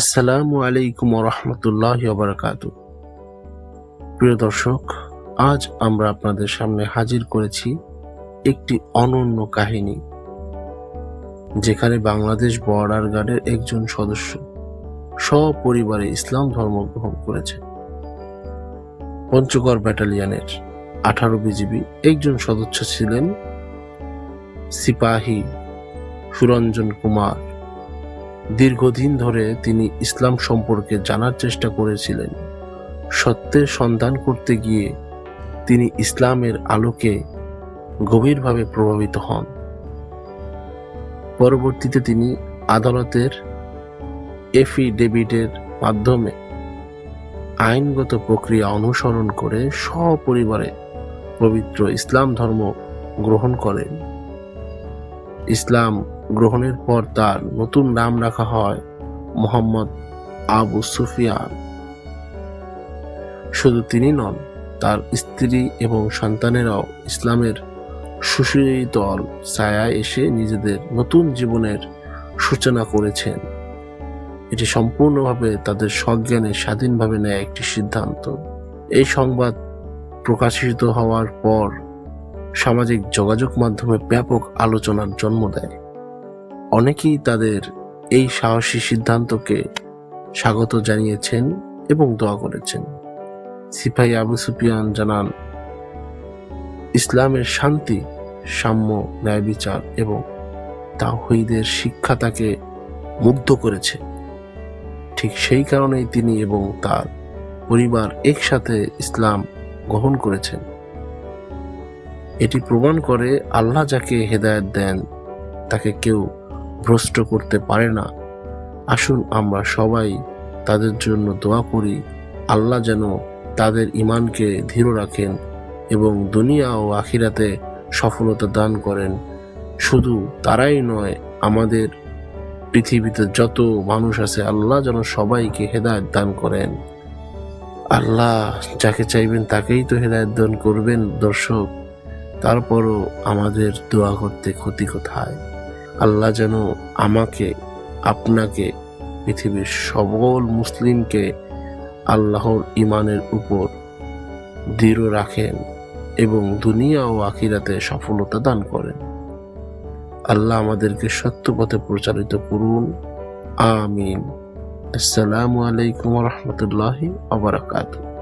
আসসালামু আলাইকুম রহমতুল্লাহ বারকাত প্রিয় দর্শক, আজ আমরা আপনাদের সামনে হাজির করেছি একটি অনন্য কাহিনী, যেখানে বাংলাদেশ বর্ডার গার্ডের একজন সদস্য সপরিবারে ইসলাম ধর্ম গ্রহণ করেছে। পঞ্চগড় ব্যাটালিয়ানের আঠারো বিজিবি একজন সদস্য ছিলেন সিপাহী সুরঞ্জন কুমার। দীর্ঘদিন ধরে তিনি ইসলাম সম্পর্কে জানার চেষ্টা করেছিলেন। সত্যের সন্ধান করতে গিয়ে তিনি ইসলামের আলোকে গভীরভাবে প্রভাবিত হন। পরবর্তীতে তিনি আদালতের এফিডেভিটের মাধ্যমে আইনগত প্রক্রিয়া অনুসরণ করে সপরিবারে পবিত্র ইসলাম ধর্ম গ্রহণ করেন। ইসলাম গ্রহণের পর তার নতুন নাম রাখা হয় মোহাম্মদ আবু সুফিয়ান। শুধু তিনি নন, তার স্ত্রী এবং সন্তানেরাও ইসলামের সুশীতল ছায়ায় এসে নিজেদের নতুন জীবনের সূচনা করেছেন। এটি সম্পূর্ণভাবে তাদের সজ্ঞানে স্বাধীনভাবে নেয় একটি সিদ্ধান্ত। এই সংবাদ প্রকাশিত হওয়ার পর সামাজিক যোগাযোগ মাধ্যমে ব্যাপক আলোচনার জন্ম দেয়। অনেকেই তাদের এই সাহসী সিদ্ধান্তকে স্বাগত জানিয়েছেন এবং দোয়া করেছেন। সিপাহী আবু সুফিয়ান জানান, ইসলামের শান্তি, সাম্য, ন্যায় বিচার এবং তাহিদের শিক্ষা তাকে মুগ্ধ করেছে। ঠিক সেই কারণেই তিনি এবং তার পরিবার একসাথে ইসলাম গ্রহণ করেছেন। এটি প্রমাণ করে আল্লাহ যাকে হেদায়েত দেন, তাকে কেউ ভ্রষ্ট করতে পারে না। আসুন আমরা সবাই তাদের জন্য দোয়া করি, আল্লাহ যেন তাদের ইমানকে ধীর রাখেন এবং দুনিয়া ও আখিরাতে সফলতা দান করেন। শুধু তারাই নয়, আমাদের পৃথিবীতে যত মানুষ আছে, আল্লাহ যেন সবাইকে হেদায়ত দান করেন। আল্লাহ যাকে চাইবেন তাকেই তো হেদায়ত দান করবেন, দর্শক। তারপরও আমাদের দোয়া করতে ক্ষতি কোথায়? আল্লাহ যেন আমাকে, আপনাকে, পৃথিবীর সকল মুসলিমকে আল্লাহর ইমানের উপর দৃঢ় রাখেন এবং দুনিয়া ও আখিরাতে সফলতা দান করেন। আল্লাহ আমাদেরকে সত্য পথে প্রচারিত করুন। আমিন। আসসালামু আলাইকুম রহমতুল্লাহি আবরাকাতুহ